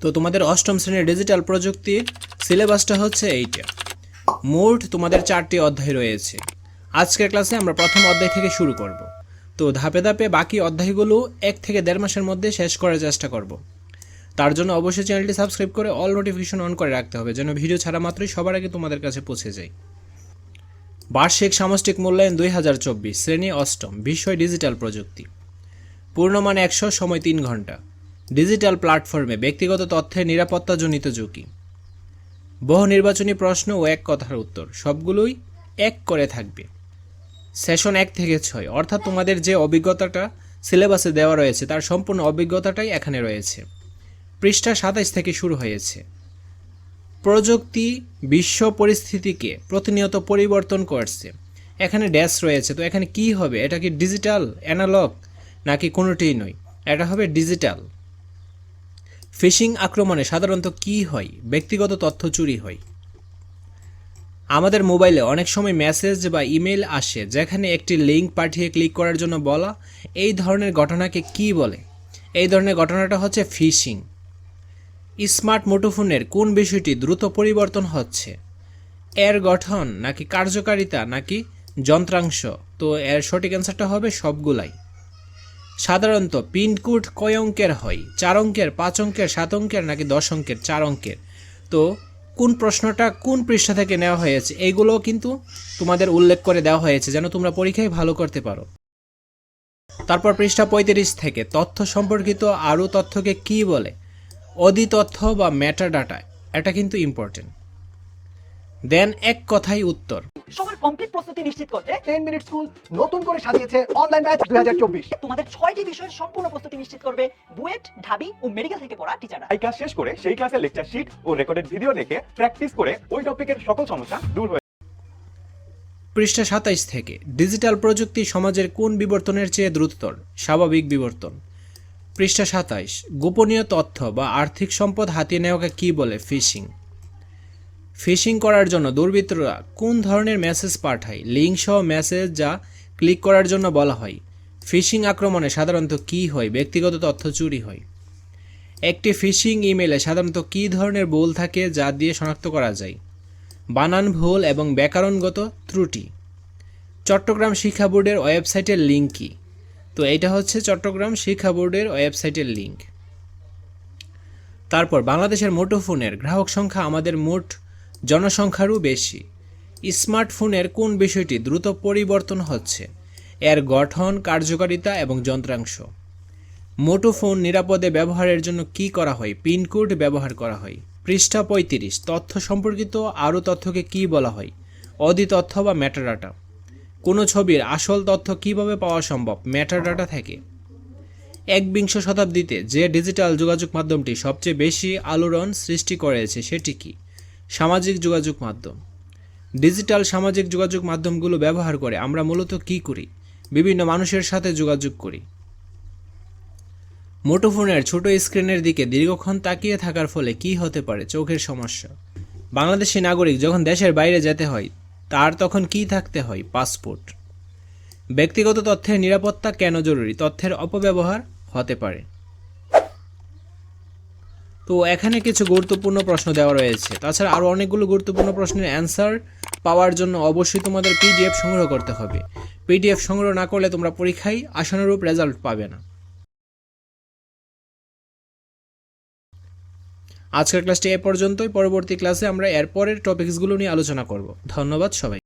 তো তোমাদের অষ্টম শ্রেণির ডিজিটাল প্রযুক্তির সিলেবাসটা হচ্ছে এইটা। মোট তোমাদের চারটি অধ্যায় রয়েছে। আজকের ক্লাসে আমরা প্রথম অধ্যায় থেকে শুরু করব। তো ধাপে ধাপে বাকি অধ্যায়গুলো এক থেকে দেড় মাসের মধ্যে শেষ করার চেষ্টা করব। তার জন্য অবশ্যই চ্যানেলটি সাবস্ক্রাইব করে অল নোটিফিকেশন অন করে রাখতে হবে, যেন ভিডিও ছাড়া মাত্রই সবার আগে তোমাদের কাছে পৌঁছে যায় বার্ষিক সামষ্টিক মূল্যায়ন দুই হাজার চব্বিশ, শ্রেণি অষ্টম, বিষয় ডিজিটাল প্রযুক্তি। পূর্ণমান একশো, সময় তিন ঘণ্টা। ডিজিটাল প্ল্যাটফর্মে ব্যক্তিগত তথ্যের নিরাপত্তাজনিত ঝুঁকি। বহু নির্বাচনী প্রশ্ন ও এক কথার উত্তর, সবগুলোই এক করে থাকবে। সেশন এক থেকে ছয়, অর্থাৎ তোমাদের যে অভিজ্ঞতাটা সিলেবাসে দেওয়া রয়েছে, তার সম্পূর্ণ অভিজ্ঞতাটাই এখানে রয়েছে। পৃষ্ঠা সাতাইশ থেকে শুরু হয়েছে। প্রযুক্তি বিশ্ব পরিস্থিতিকে প্রতিনিয়ত পরিবর্তন করছে। এখানে ড্যাশ রয়েছে, তো এখানে কি হবে? এটা কি ডিজিটাল, অ্যানালগ, নাকি কোনোটিই নয়? এটা হবে ডিজিটাল। ফিশিং আক্রমণে সাধারণত কি হয়? ব্যক্তিগত তথ্য চুরি হয়। আমাদের মোবাইলে অনেক সময় মেসেজ বা ইমেল আসে, যেখানে একটি লিঙ্ক পাঠিয়ে ক্লিক করার জন্য বলা, এই ধরনের ঘটনাকে কি বলে? এই ধরনের ঘটনাটা হচ্ছে ফিশিং। স্মার্ট মুঠোফোনের কোন বিষয়টি দ্রুত পরিবর্তন হচ্ছে? এর গঠন নাকি কার্যকারিতা নাকি যন্ত্রাংশ? তো এর সঠিক অ্যান্সারটা হবে সবগুলাই। সাধারণত পিনকোড কয় অঙ্কের হয়? চার অঙ্কের, পাঁচ অঙ্কের, সাত অঙ্কের নাকি দশ অঙ্কের? চার অঙ্কের। তো কোন প্রশ্নটা কোন পৃষ্ঠা থেকে নেওয়া হয়েছে? এইগুলোও কিন্তু তোমাদের উল্লেখ করে দেওয়া হয়েছে যেন তোমরা পরীক্ষায় ভালো করতে পারো। তারপর পৃষ্ঠা পঁয়ত্রিশ থেকে, তথ্য সম্পর্কিত আরও তথ্যকে কি বলে? অধি তথ্য বা ম্যাটার ডাটা এটা কিন্তু ইম্পর্টেন্ট দেন এক কথাই উত্তর। সবার কমপ্লিট প্রস্তুতি নিশ্চিত করতে টেন মিনিট স্কুল নতুন করে সাজিয়েছে অনলাইন ব্যাচ দুই হাজার চব্বিশ। তোমাদের ছয়টি বিষয়ের সম্পূর্ণ প্রস্তুতি নিশ্চিত করবে বুয়েট ঢাবি ও মেডিকেল থেকে পড়া টিচাররা এই ক্লাস শেষ করে সেই ক্লাসের লেকচার শিট ও রেকর্ডেড ভিডিও দেখে প্র্যাকটিস করে ওই টপিকের সকল সমস্যা দূর হয়ে পৃষ্ঠা সাতাইশ থেকে ডিজিটাল প্রযুক্তি সমাজের কোন বিবর্তনের চেয়ে দ্রুততর? স্বাভাবিক বিবর্তন। পৃষ্ঠা সাতাইশ গোপনীয় তথ্য বা আর্থিক সম্পদ হাতিয়ে নেওয়াকে কী বলে ফিশিং ফিশিং করার জন্য দুর্বৃত্তরা কোন ধরনের মেসেজ পাঠায়? লিঙ্ক সহ মেসেজ যা ক্লিক করার জন্য বলা হয়। ফিশিং আক্রমণে সাধারণত কী হয়? ব্যক্তিগত তথ্য চুরি হয়। একটি ফিশিং ইমেলে সাধারণত কী ধরনের ভুল থাকে যা দিয়ে শনাক্ত করা যায়? বানান ভুল এবং ব্যাকরণগত ত্রুটি। চট্টগ্রাম শিক্ষা বোর্ডের ওয়েবসাইটের লিঙ্ক কি? তো এটা হচ্ছে চট্টগ্রাম শিক্ষা বোর্ডের ওয়েবসাইটের লিঙ্ক। তারপর বাংলাদেশের মুঠোফোনের গ্রাহক সংখ্যা আমাদের মোট জনসংখ্যারও বেশি। স্মার্টফোনের কোন বিষয়টি দ্রুত পরিবর্তন হচ্ছে? এর গঠন, কার্যকারিতা এবং যন্ত্রাংশ। মুঠোফোন নিরাপদে ব্যবহারের জন্য কি করা হয়? পিনকোড ব্যবহার করা হয়। পৃষ্ঠা পঁয়ত্রিশ, তথ্য সম্পর্কিত আরও তথ্যকে কি বলা হয়? অধি তথ্য বা ম্যাটাডাটা কোনো ছবির আসল তথ্য কীভাবে পাওয়া সম্ভব? ম্যাটাডাটা থেকে। একবিংশ শতাব্দীতে যে ডিজিটাল যোগাযোগ মাধ্যমটি সবচেয়ে বেশি আলোড়ন সৃষ্টি করেছে সেটি কি? সামাজিক যোগাযোগ মাধ্যম। ডিজিটাল সামাজিক যোগাযোগ মাধ্যমগুলো ব্যবহার করে আমরা মূলত কি করি? বিভিন্ন মানুষের সাথে যোগাযোগ করি। মোটোফোনের ছোট স্ক্রিনের দিকে দীর্ঘক্ষণ তাকিয়ে থাকার ফলে কি হতে পারে? চোখের সমস্যা। বাংলাদেশি নাগরিক যখন দেশের বাইরে যেতে হয়, তার তখন কি থাকতে হয়? পাসপোর্ট। ব্যক্তিগত তথ্যের নিরাপত্তা কেন জরুরি? তথ্যের অপব্যবহার হতে পারে। তো এখানে কিছু গুরুত্বপূর্ণ প্রশ্ন দেওয়া রয়েছে। তাছাড়া আরও অনেকগুলো গুরুত্বপূর্ণ প্রশ্নের অ্যান্সার পাওয়ার জন্য অবশ্যই তোমাদের পিডিএফ সংগ্রহ করতে হবে। পিডিএফ সংগ্রহ না করলে তোমরা পরীক্ষায় আশানুরূপ রেজাল্ট পাবে না। আজকের ক্লাসটি এ পর্যন্তই। পরবর্তী ক্লাসে আমরা এরপরের টপিকসগুলো নিয়ে আলোচনা করব। ধন্যবাদ সবাই